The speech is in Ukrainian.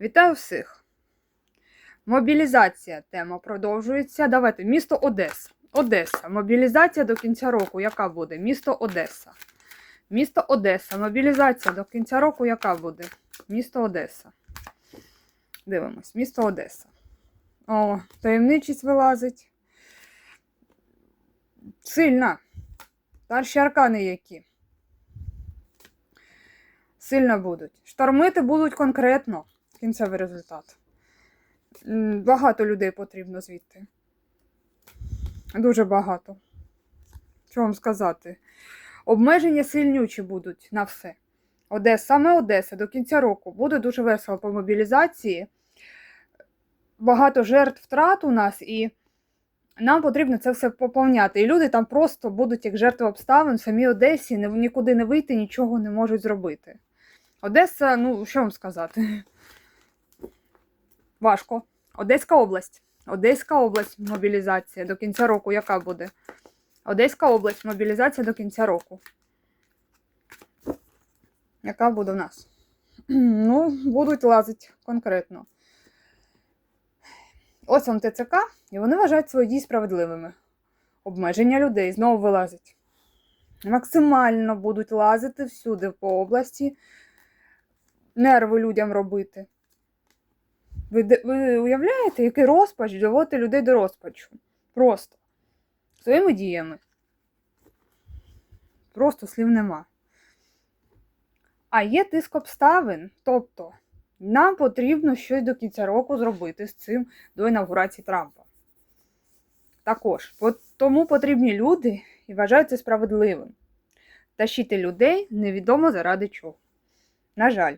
Вітаю всіх! Мобілізація тема продовжується. Давайте місто Одеса. Одеса. Мобілізація до кінця року. Яка буде? Місто Одеса. Місто Одеса. Мобілізація до кінця року. Яка буде? Місто Одеса. Дивимось. Місто Одеса. О, таємничість вилазить. Сильна. Старші аркани які. Сильно будуть. Штормити будуть конкретно. Кінцевий результат. Багато людей потрібно звідти. Дуже багато. Що вам сказати? Обмеження сильнючі будуть на все. Одеса, саме Одеса до кінця року буде дуже весело по мобілізації. Багато жертв втрат у нас, і нам потрібно це все поповняти. І люди там просто будуть як жертви обставин в самій Одесі, ні- нікуди не вийти, нічого не можуть зробити. Одеса, ну що вам сказати? Важко. Одеська область. Одеська область мобілізація до кінця року. Яка буде? Одеська область мобілізація до кінця року. Яка буде в нас? Ну, будуть лазити конкретно. Ось вам ТЦК, і вони вважають свої дії справедливими. Обмеження людей знову вилазить. Максимально будуть лазити всюди по області, нерви людям робити. Ви, ви уявляєте, який розпач доводити людей до розпачу? Просто. Своїми діями. Просто слів нема. А є тиск обставин. Тобто, нам потрібно щось до кінця року зробити з цим до інавгурації Трампа. Також, тому потрібні люди і вважають це справедливим. Тащити людей невідомо заради чого. На жаль.